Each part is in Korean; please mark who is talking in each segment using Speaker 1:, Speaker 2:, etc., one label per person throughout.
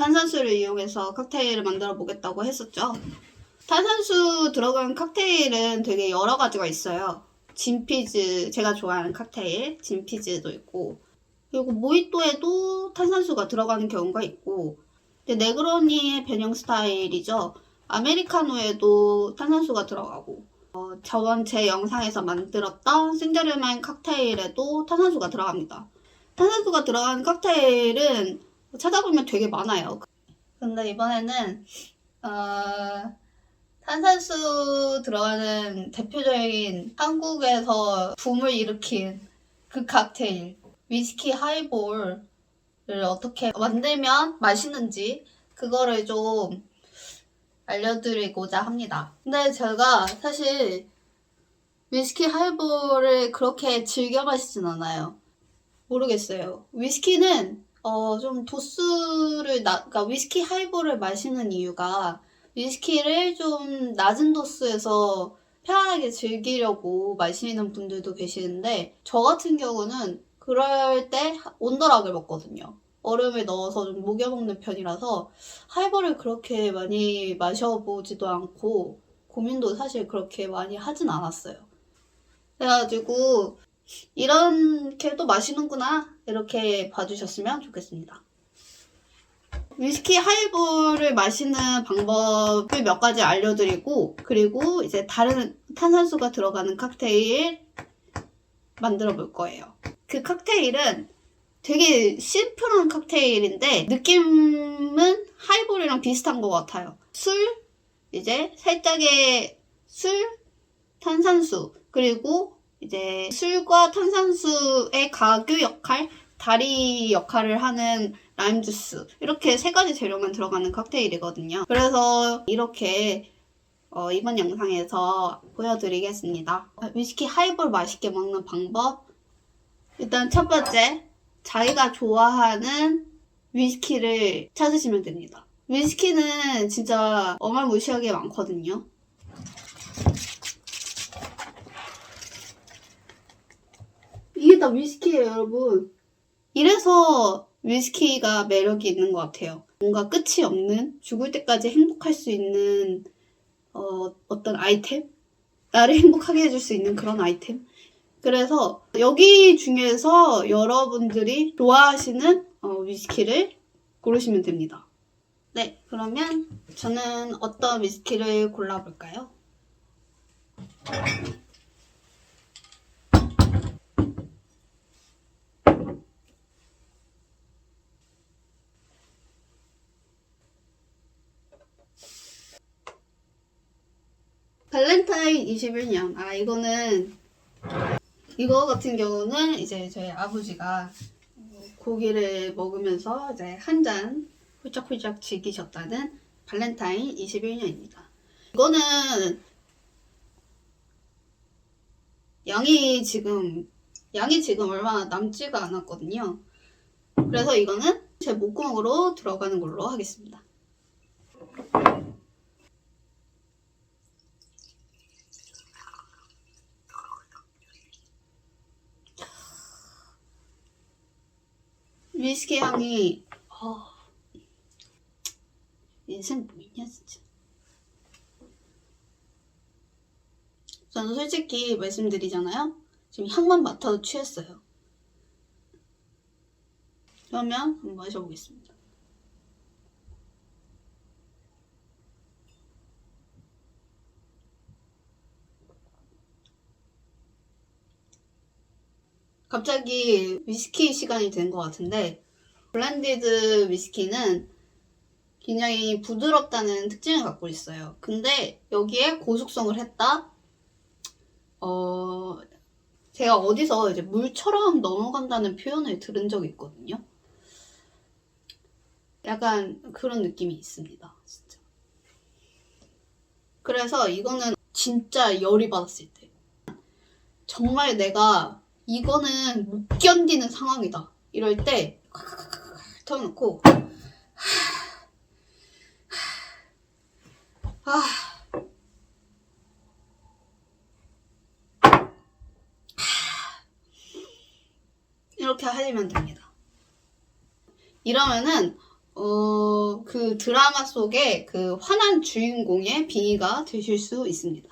Speaker 1: 탄산수를 이용해서 칵테일을 만들어 보겠다고 했었죠. 탄산수 들어간 칵테일은 되게 여러 가지가 있어요. 진피즈, 제가 좋아하는 칵테일, 진피즈도 있고, 그리고 모히또에도 탄산수가 들어가는 경우가 있고, 근데 네그로니의 변형 스타일이죠. 아메리카노에도 탄산수가 들어가고, 어, 저번 제 영상에서 만들었던 생제르맹 칵테일에도 탄산수가 들어갑니다. 탄산수가 들어간 칵테일은 찾아보면 되게 많아요. 근데 이번에는 어, 탄산수 들어가는 대표적인 한국에서 붐을 일으킨 그 칵테일 위스키 하이볼을 어떻게 만들면 맛있는지 그거를 좀 알려드리고자 합니다. 근데 제가 사실 위스키 하이볼을 그렇게 즐겨 마시진 않아요. 모르겠어요. 위스키는 어, 좀 도수를 나, 그러니까 위스키 하이볼을 마시는 이유가 위스키를 좀 낮은 도수에서 편안하게 즐기려고 마시는 분들도 계시는데 저 같은 경우는 그럴 때 온더락을 먹거든요. 얼음을 넣어서 좀 녹여 먹는 편이라서 하이볼을 그렇게 많이 마셔보지도 않고 고민도 사실 그렇게 많이 하진 않았어요. 그래가지고 이렇게 또 마시는구나 이렇게 봐주셨으면 좋겠습니다. 위스키 하이볼을 마시는 방법을 몇 가지 알려드리고 그리고 이제 다른 탄산수가 들어가는 칵테일 만들어 볼 거예요. 그 칵테일은 되게 심플한 칵테일인데 느낌은 하이볼이랑 비슷한 것 같아요. 술, 이제 살짝의 술, 탄산수 그리고 이제 술과 탄산수의 가교 역할, 다리 역할을 하는 라임 주스 이렇게 세 가지 재료만 들어가는 칵테일이거든요. 그래서 이렇게 어, 이번 영상에서 보여드리겠습니다. 위스키 하이볼 맛있게 먹는 방법 일단 첫 번째 자기가 좋아하는 위스키를 찾으시면 됩니다. 위스키는 진짜 어마무시하게 많거든요. 이게 다 위스키예요, 여러분. 이래서 위스키가 매력이 있는 것 같아요. 뭔가 끝이 없는, 죽을 때까지 행복할 수 있는 어, 어떤 아이템? 나를 행복하게 해줄 수 있는 그런 아이템? 그래서 여기 중에서 여러분들이 좋아하시는 어, 위스키를 고르시면 됩니다. 네, 그러면 저는 어떤 위스키를 골라볼까요? 발렌타인 21년. 아, 이거는, 이거 같은 경우는 이제 저희 아버지가 고기를 먹으면서 이제 한 잔 훌쩍훌쩍 즐기셨다는 발렌타인 21년입니다. 이거는 양이 지금, 양이 지금 얼마 남지가 않았거든요. 그래서 이거는 제 목구멍으로 들어가는 걸로 하겠습니다. 위스키 향이 어, 인생 뭐 있냐 진짜. 저는 솔직히 말씀드리잖아요. 지금 향만 맡아도 취했어요. 그러면 한번 마셔보겠습니다 갑자기 위스키 시간이 된 것 같은데 블렌디드 위스키는 굉장히 부드럽다는 특징을 갖고 있어요. 근데 여기에 고숙성을 했다. 어, 제가 어디서 이제 물처럼 넘어간다는 표현을 들은 적이 있거든요. 약간 그런 느낌이 있습니다. 진짜. 그래서 이거는 진짜 열이 받았을 때. 정말 내가 이거는 못 견디는 상황이다. 이럴 때 털어놓고 아 이렇게 하시면 됩니다. 이러면은 어, 그 드라마 속의 그 화난 주인공의 빙의가 되실 수 있습니다.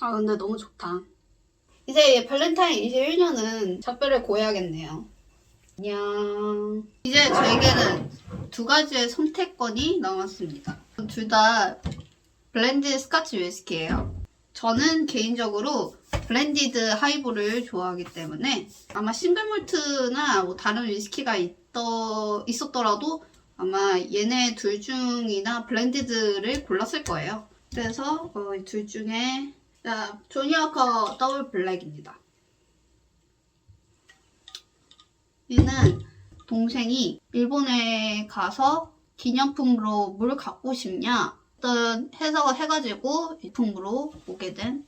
Speaker 1: 아, 근데 너무 좋다. 이제 발렌타인 21년은 작별을 고해야겠네요. 안녕. 이제 저에게는 두 가지의 선택권이 남았습니다. 둘 다 블렌디드 스카치 위스키예요. 저는 개인적으로 블렌디드 하이볼을 좋아하기 때문에 아마 싱글몰트나 뭐 다른 위스키가 있더, 있었더라도 아마 얘네 둘 중이나 블렌디드를 골랐을 거예요. 그래서 어, 이둘 중에 자, 조니어커 더블 블랙입니다. 얘는 동생이 일본에 가서 기념품으로 뭘 갖고 싶냐 어떤 해석을 해가지고 일품으로 오게 된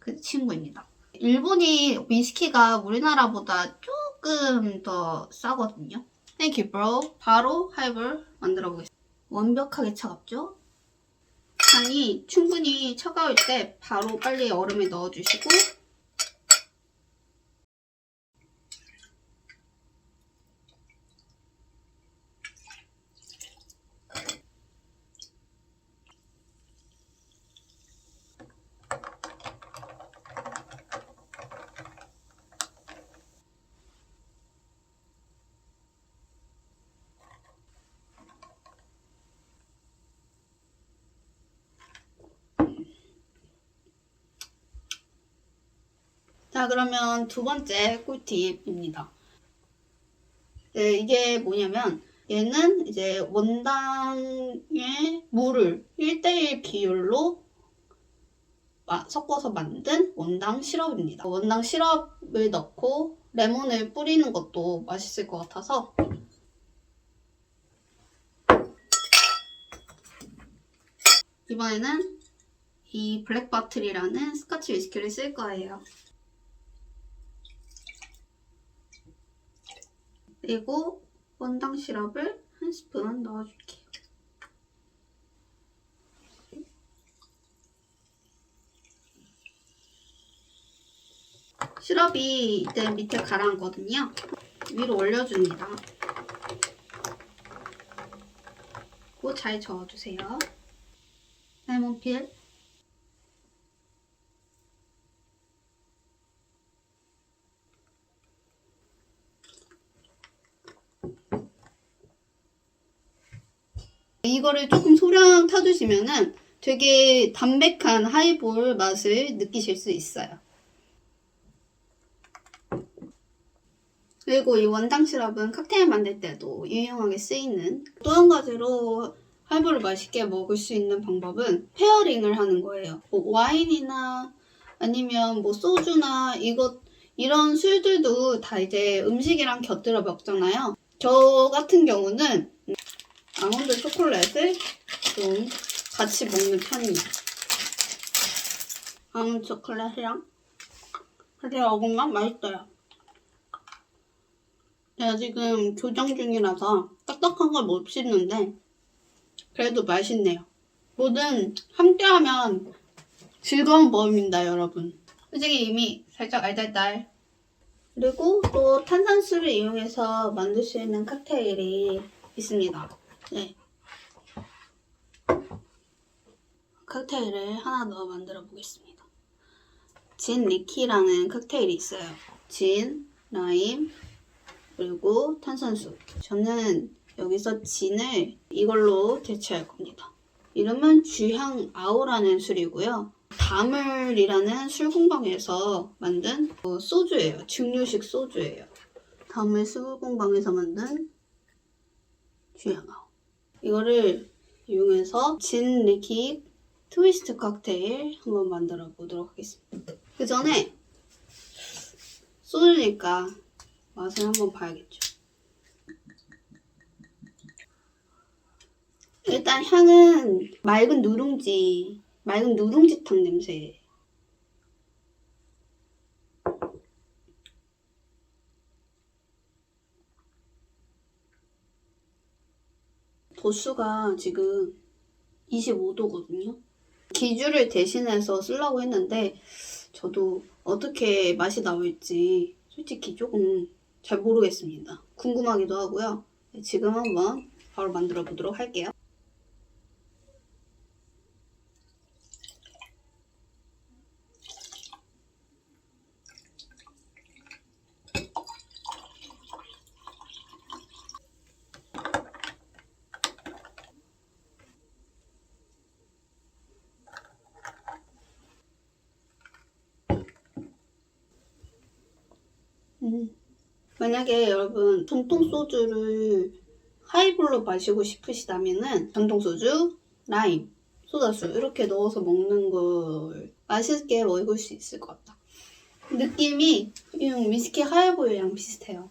Speaker 1: 그 친구입니다. 일본이 위스키가 우리나라보다 조금 더 싸거든요. Thank you, bro. 바로 하이볼 만들어 보겠습니다. 완벽하게 차갑죠? 간이 충분히 차가울 때 바로 빨리 얼음에 넣어주시고 자, 그러면 두 번째 꿀팁입니다. 네, 이게 뭐냐면, 얘는 이제 원당에 물을 1대1 비율로 마- 섞어서 만든 원당 시럽입니다. 원당 시럽을 넣고 레몬을 뿌리는 것도 맛있을 것 같아서 이번에는 이 블랙바틀이라는 스카치 위스키를 쓸 거예요. 그리고 원당 시럽을 한 스푼 넣어줄게요. 시럽이 이제 밑에 가라앉거든요. 위로 올려줍니다. 그리고 잘 저어주세요. 레몬필 이거를 조금 소량 타주시면은 되게 담백한 하이볼 맛을 느끼실 수 있어요. 그리고 이 원당 시럽은 칵테일 만들 때도 유용하게 쓰이는 또 한 가지로 하이볼을 맛있게 먹을 수 있는 방법은 페어링을 하는 거예요. 뭐 와인이나 아니면 뭐 소주나 이것 이런 술들도 다 이제 음식이랑 곁들여 먹잖아요. 저 같은 경우는 아몬드 초콜릿을 좀 같이 먹는 편입니다. 아몬드 초콜릿이랑 같이 먹으면 맛있어요. 제가 지금 교정 중이라서 딱딱한 걸 못 씹는데 그래도 맛있네요. 뭐든 함께하면 즐거운 모임입니다, 여러분. 솔직히 이미 살짝 알달달. 그리고 또 탄산수를 이용해서 만들 수 있는 칵테일이 있습니다. 네. 칵테일을 하나 더 만들어 보겠습니다. 진 리키라는 칵테일이 있어요. 진, 라임, 그리고 탄산수. 저는 여기서 진을 이걸로 대체할 겁니다. 이름은 주향 아오라는 술이고요. 다물이라는 술 공방에서 만든 어, 소주예요. 증류식 소주예요. 다물 술 공방에서 만든 주향 아오. 이거를 이용해서 진 리키 트위스트 칵테일 한번 만들어 보도록 하겠습니다. 그 전에 소주니까 맛을 한번 봐야겠죠. 일단 향은 맑은 누룽지, 맑은 누룽지탕 냄새. 도수가 지금 25도거든요. 기주를 대신해서 쓰려고 했는데 저도 어떻게 맛이 나올지 솔직히 조금 잘 모르겠습니다. 궁금하기도 하고요. 지금 한번 바로 만들어 보도록 할게요. 음. 만약에 여러분 전통 소주를 하이볼로 마시고 싶으시다면은 전통 소주, 라임, 소다수 이렇게 넣어서 먹는 걸 맛있게 먹을 수 있을 것 같다. 느낌이 그냥 위스키 하이볼이랑 비슷해요.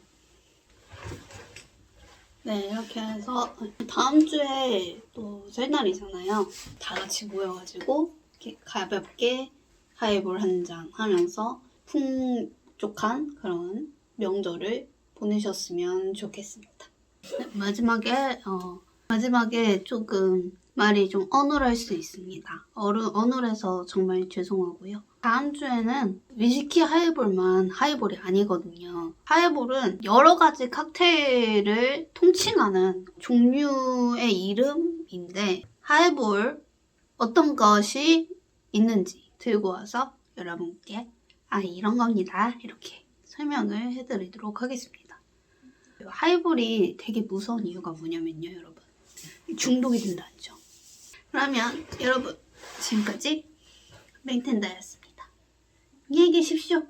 Speaker 1: 네, 이렇게 해서 다음 주에 또 설날이잖아요. 다 같이 모여가지고 이렇게 가볍게 하이볼 한 잔 하면서 풍족한 그런 명절을 보내셨으면 좋겠습니다. 네, 마지막에 어, 마지막에 조금 말이 좀 어눌할 수 있습니다. 어르, 어눌해서 정말 죄송하고요. 다음 주에는 위스키 하이볼만 하이볼이 아니거든요. 하이볼은 여러 가지 칵테일을 통칭하는 종류의 이름인데 하이볼 어떤 것이 있는지 들고 와서 여러분께 아 이런 겁니다 이렇게 설명을 해드리도록 하겠습니다. 하이볼이 되게 무서운 이유가 뭐냐면요 여러분 중독이 된다죠. 그러면 여러분 지금까지 맹텐다였습니다. 안녕히 계십시오.